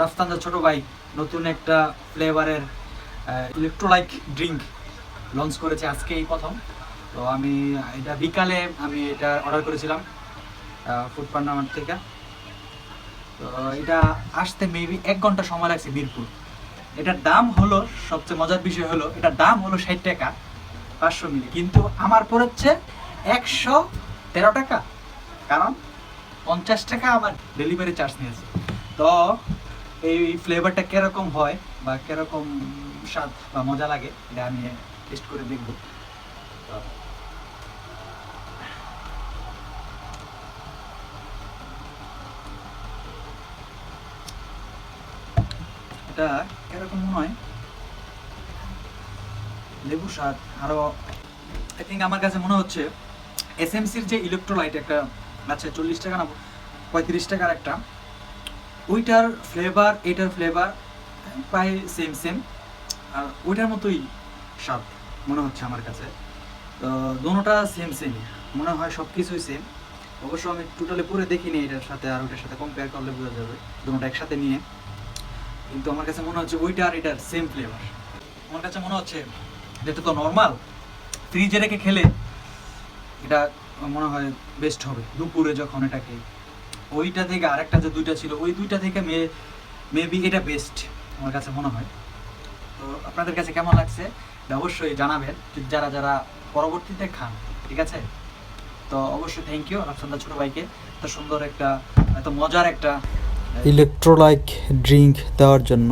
রাফতানজার ছোট ভাই নতুন একটা ফ্লেভারের ইলেকট্রোলাইক ড্রিঙ্ক লঞ্চ করেছে আজকে এই প্রথম। তো আমি, এটা বিকালে আমি এটা অর্ডার করেছিলাম ফুড পান্ডামার থেকে। তো এটা আসতে মেবি এক ঘণ্টা সময় লাগছে মিরপুর। এটার দাম হলো, সবচেয়ে মজার বিষয় হলো, এটার দাম হলো ষাট টাকা, পাঁচশো মিলি। কিন্তু আমার পড়েছে একশো তেরো টাকা। কারণ পঞ্চাশ টাকা আমার ডেলিভারি চার্জ নিয়েছে। তো এই ফ্লেভারটা কীরকম হয় বা কীরকম স্বাদ বা মজা লাগে, এটা আমি টেস্ট করে দেখব। এটা কীরকম হয়? লেবু স্বাদ, আরও আই থিঙ্ক আমার কাছে মনে হচ্ছে এস এসএমসির যে ইলেকট্রোলাইট একটা আছে, চল্লিশ টাকা না, পঁয়ত্রিশ টাকার একটা ওইটার ফ্লেভার এটার ফ্লেভার প্রায় সেম সেম আর ওইটার মতোই স্বাদ মনে হচ্ছে আমার কাছে। তো দোনোটা সেম সেম মনে হয় সব কিছুই সেম অবশ্য আমি টোটালি পুরো দেখিনি এটার সাথে আর ওইটার সাথে কম্পেয়ার করলে বোঝা যাবে। দুটোটা একসাথে নিয়ে। কিন্তু আমার কাছে মনে হচ্ছে ওইটা আর এটার সেম ফ্লেভার আমার কাছে মনে হচ্ছে যেটা তো নর্মাল ফ্রিজে রেখে খেলে এটা মনে হয় বেস্ট হবে। দুপুরে যখন এটাকে ওইটা থেকে আরেকটা যে দুইটা ছিল, ওই দুইটা থেকে মে মেবি এটা বেস্ট আমার কাছে মনে হয়। তো আপনাদের কাছে কেমন লাগছে? অবশ্যই জানাবেন। যারা যারা পরবর্তীতে খান, ঠিক আছে? তো অবশ্যই থ্যাংক ইউ রাফসান্দা ছোট ভাইকে। এত সুন্দর একটা, এত মজার একটা ইলেকট্রোলাইক ড্রিঙ্ক দেওয়ার জন্য।